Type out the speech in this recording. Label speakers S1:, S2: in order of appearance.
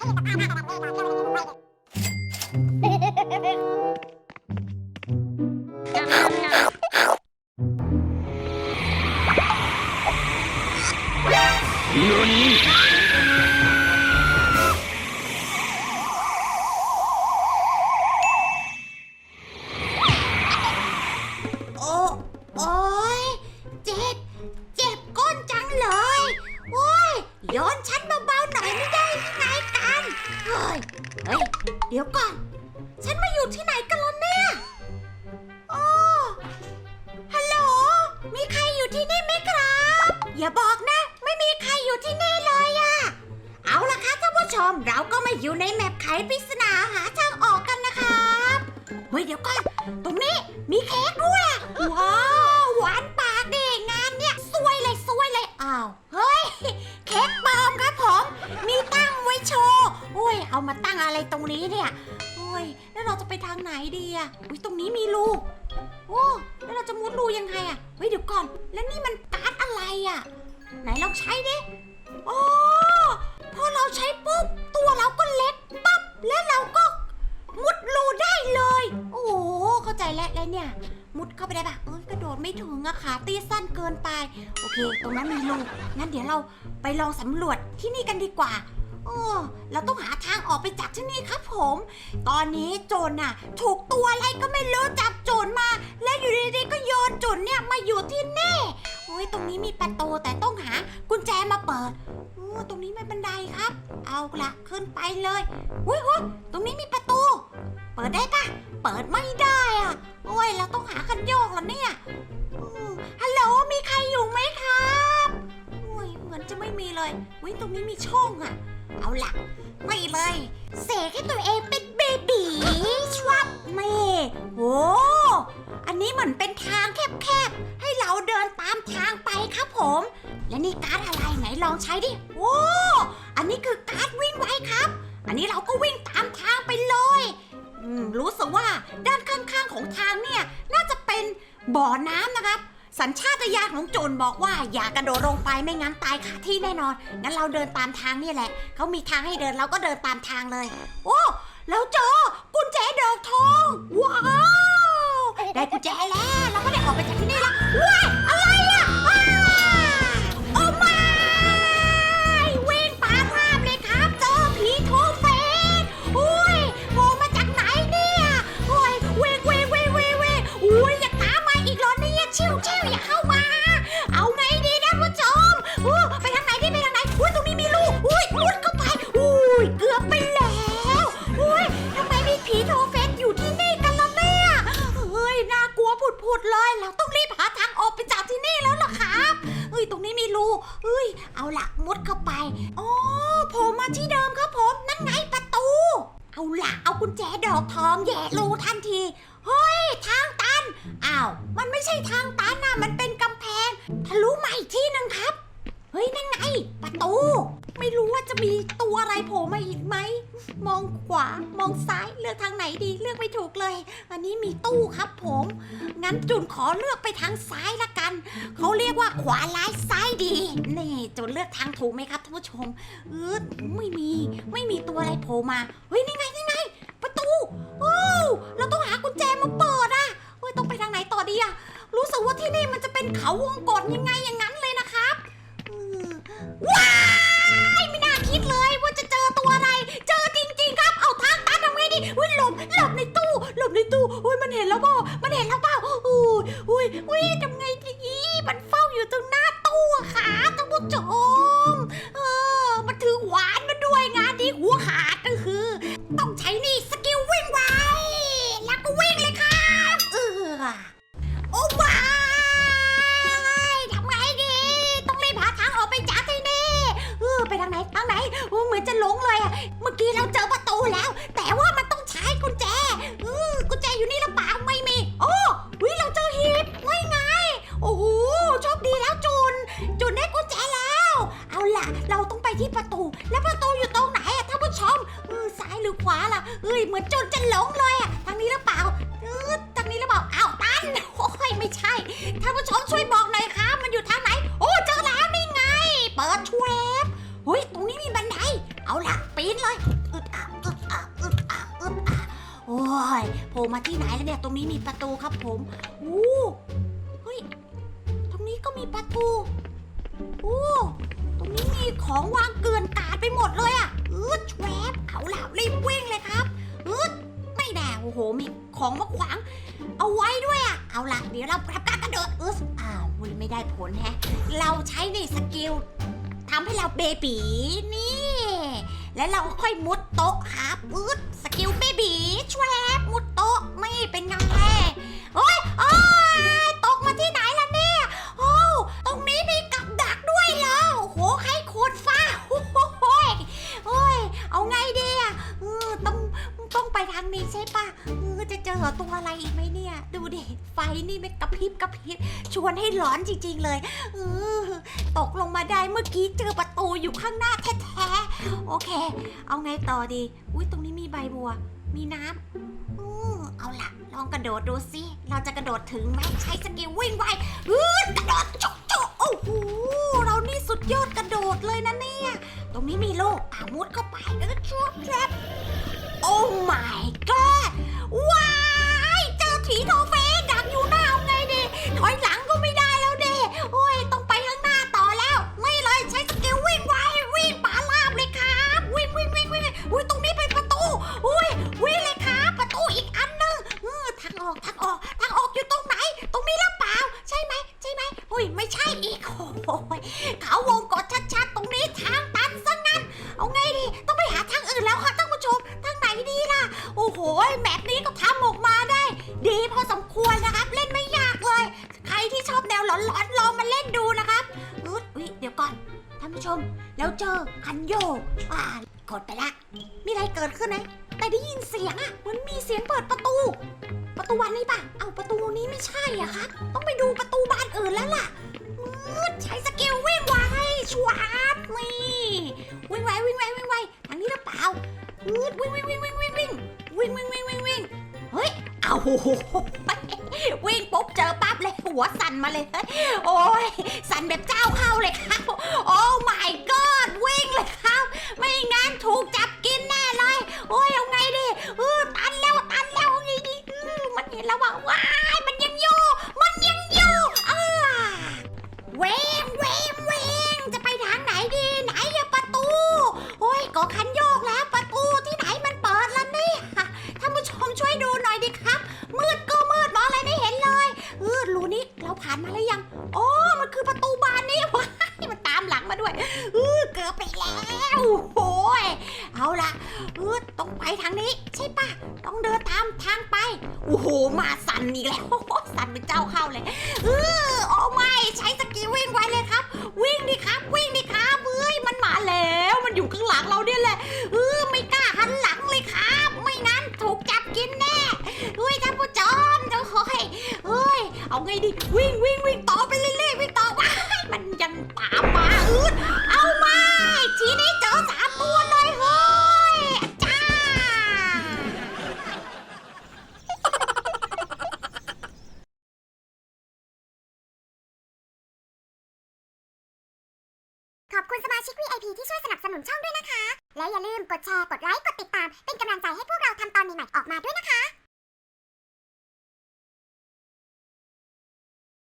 S1: โที่ไหนกันล่ะเนี่ยโอ้ฮัลโหล มีใครอยู่ที่นี่ไหมครับ อย่าบอกนะ ไม่มีใครอยู่ที่นี่เลยอะเอาละคะท่านผู้ชม เราก็มาอยู่ในแมปไขปริศนาหาทางออกกันนะครับ เฮ้ยเดี๋ยวก่อน ตรงนี้มีเค้กด้วยอะว้าว ยังไงอะเฮ้ยเดี๋ยวก่อน แล้วนี่มันการ์ดอะไรอะไหนลองใช้ดิโอ้พอเราใช้ปุ๊บตัวเราก็เล็กปั๊บแล้วเราก็มุดรูได้เลย โอ้โหเข้าใจแล้วแล้วเนี่ย มุดเข้าไปได้ปะเอ้ยกระโดดไม่ถึงอะขาตีสั้นเกินไป โอเค ตรงนั้นมีรูงั้นเดี๋ยวเราไปลองสำรวจที่นี่กันดีกว่า โอ้เราต้องหาทางออกไปจากที่นี่ครับผม ตอนนี้โจรน่ะ ถูกตัวอะไรก็ไม่รู้จับโจรมา แล้วอยู่ดีๆก็โยนโจรเนี่ยมาอยู่ที่นี่โอ้ยตรงนี้มีประตูแต่ต้องหากุญแจมาเปิดโอ้ตรงนี้ไม่บันไดครับ เอาละขึ้นไปเลยอุ้ยอุ้ยตรงนี้มีประตู เปิดได้ปะเปิดไม่ได้อะโอ้ยเราต้องหาคันโยกแล้วเนี่ยอืมฮัลโหลมีใครอยู่ไหมครับโอ้ยเหมือนจะไม่มีเลยวิตรงนี้มีช่องอะ เอาล่ะ ไม่เลยเสกให้ตัวเองเป็นเบบีชวับนี่โอ้อันนี้เหมือนเป็นทางแคบๆ ให้เราเดินตามทางไปครับผม และนี่การ์ดอะไรไหนลองใช้ดิ โอ้ อันนี้คือการ์ดวิ่งไวครับ อันนี้เราก็วิ่งตามทางไปเลยรู้สึกว่าด้านข้างๆของทางเนี่ย น่าจะเป็นบ่อน้ำนะครับ สัญชาตญาณของโจรบอกว่าอย่ากระโดดลงไปไม่งั้นตายคาที่แน่นอน งั้นเราเดินตามทางนี่แหละ เขามีทางให้เดินเราก็เดินตามทางเลย โอ้แล้วเจอกุญแจดอกทอง ว้าว ได้กุญแจแล้ว เราก็ได้ออกไปจากที่นี่แล้วว้าย ดเลย เราต้องรีบหาทางออกไปจากที่นี่แล้วล่ะครับเฮ้ย ตรงนี้มีรูเฮ้ย เอาละมุดเข้าไปอ๋อผล่มาที่เดิมครับผม นั่นไงประตู เอาละเอากุญแจดอกทองแย่รูทันที เฮ้ย ทางตัน อ้าว มันไม่ใช่ทางตันนะมันเป็นกำแพง ทะลุมาอีกที่หนึ่งครับ เฮ้ย นั่นไง ประตู ไม่รู้ว่าจะมี อีกไหม มองขวามองซ้ายเลือกทางไหนดีเลือกไม่ถูกเลย อันนี้มีตู้ครับผม งั้นจุนขอเลือกไปทางซ้ายละกัน เขาเรียกว่าขวาร้ายซ้ายดี นี่จุนเลือกทางถูกไหมครับท่านผู้ชมเออไม่มีไม่มีตัวอะไรโผล่มา เฮ้ยนี่ไงนี่ไง ประตู โอ้เราต้องหากุญแจมาเปิดอะเฮ้ยต้องไปทางไหนต่อดีอะรู้สึกว่าที่นี่มันจะเป็นเขาวงกตยังไงย่าง ผู้ชม เออ มันถือหวานมาด้วยงานดีหัวขาดก็คือ ต้องใช้นี่สกิลวิ่งไว แล้วก็วิ่งเลยครับเออโอ้ว้ายทำไงดี ต้องรีบหาทางออกไปจากที่นี่เออไปทางไหนทางไหนโอ้เหมือนจะหลงเลยอะ ประตู แล้วประตูอยู่ตรงไหนอะท่านผู้ชมมือซ้ายหรือขวาล่ะเอ้ยเหมือนจนจะหลงเลยอะทางนี้หรือเปล่าเออทางนี้หรือเปล่าอ้าวตันโอ้ยไม่ใช่ท่านผู้ชมช่วยบอกหน่อยครับมันอยู่ทางไหน โอ้เจอแล้วนี่ไง เปิดชวบเฮ้ยตรงนี้มีบันไดเอาล่ะปีนเลยอึดอัดอึดอัดอึดอัดอึดอัดโอ้ยโผล่มาที่ไหนแล้วเนี่ยตรงนี้มีประตูครับผมอู้เฮ้ยตรงนี้ก็มีประตูอู้ นี้มีของวางเกลื่อนกาดไปหมดเลยอะอืดแวบเอาล่ะรีบวิ่งเลยครับอืดไม่แน่โอ้โห มีของมาขวาง เอาไว้ด้วยอะ เอาล่ะ เดี๋ยวเราทำการกระโดดอึสอ้าวไม่ได้ผลแฮะ เราใช้ในสกิลทำให้เราเบบีนี่ แล้วเราค่อยมุดโต๊ะครับอึดสกิลเบบีช่วบ อีกไหมเนี่ย ดูดิ ไฟนี่ไม่กระพริบกระพริบ ชวนให้ร้อนจริง ๆ เลยเออตกลงมาได้เมื่อกี้เจอประตูอยู่ข้างหน้าแท้ๆ โอเค เอาไงต่อดี อุ้ยตรงนี้มีใบบัว มีน้ำอือเอาล่ะ ลองกระโดดดูสิ เราจะกระโดดถึงไหมใช้สกิลวิ่งไวอืดกระโดดจุกจุกโอ้โห เรานี่สุดยอดกระโดดเลยนะเนี่ย ตรงนี้มีโลกอามุดเข้าไปเออทรปทรโอ้ my god ผีโทเฟสดักอยู่หน้าเอาไงดีถอยหลังก็ไม่ได้แล้วเด้โอ้ยต้องไปข้างหน้าต่อแล้ว ไม่เลยใช้สกิลวิ่งไววิ่งป่าลาบเลยครับวิ่งวิ่งวิ่งวิ่งอุ้ยตรงนี้เป็นประตูอุ้ยวิ่งเลยครับประตูอีกอันหนึงเออทางออกทางออกทางออกอยู่ตรงไหน ตรงนี้หรือเปล่า ใช่ไหมใช่ไหมอุ้ยไม่ใช่อีกโอ้ยเขาวง ผู้ชม แล้วเจอคันโยกอ่ากดไปละ มีอะไรเกิดขึ้นไหมแต่ได้ยินเสียงอะเหมันมีเสียงเปิดประตู ประตูบานนี้ปะเอาประตูนี้ไม่ใช่อะครับ ต้องไปดูประตูบานอื่นแล้วล่ะมืดใช้สกิลวิ่งไวชวาร์ปนี่วิ่งไววิ่งไววิ่งไวทางนี้หรือเปล่ามืดวิ่งวิ่งวิ่งวิ่งวิ่งวิ่งวิ่งวิ่งวิ่งวิ่งวิ่งเฮ้ยเอาโห หัวสั่นมาเลย โอ้ย สั่นแบบเจ้าเข้าเลยครับ โอ้ my god เดินตามทางไป โอ้โห มาสันอีกแล้วสันเป็นเจ้าเข้าเลยเออโอ้ไม่ใช้สกีวิ่งไวเลยครับ วิ่งดิครับ วิ่งดิครับเฮ้ยมันมาแล้ว มันอยู่ข้างหลังเราเนี่ยแหละเออไม่กล้าหันหลังเลยครับ ไม่งั้นถูกจับกินแน่เฮ้ยท่านผู้ชมเดี๋ยวเฮ้ยเฮ้ยเอาไงดีวิ่งวิ่งวิ่งต่อไข
S2: อบคุณสมาชิก VIP ที่ช่วยสนับสนุนช่องด้วยนะคะ และอย่าลืมกดแชร์ กดไลค์ กดติดตาม เป็นกำลังใจให้พวกเราทำตอนใหม่ๆออกมาด้วยนะคะ